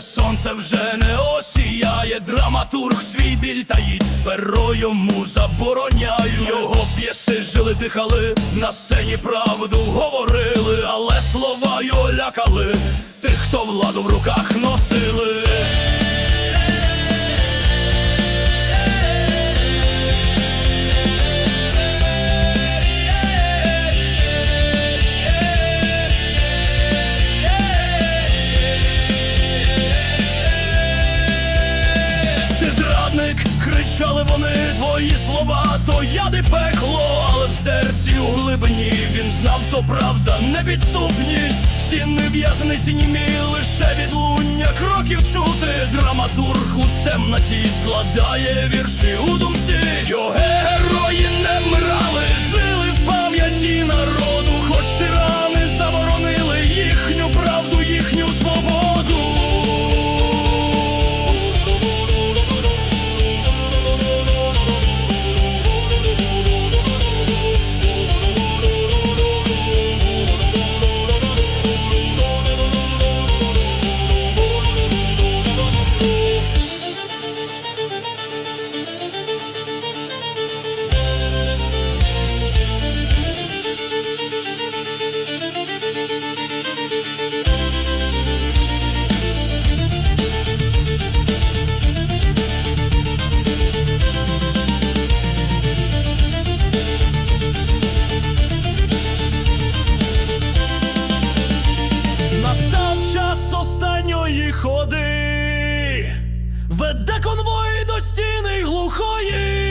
сонце вже не осіяє, драматург свій біль таїть, перо йому забороняють. Його п'єси жили, дихали, на сцені правду говорили, але слова його лякали, тих, хто владу в руках носили. Кричали вони твої слова, то я не пекло, але в серці у глибині він знав, то правда, непідступність. Стіни в'язниці німі лише відлуння кроків чути. Драматург у темноті складає вірші у де конвої до стіни глухої.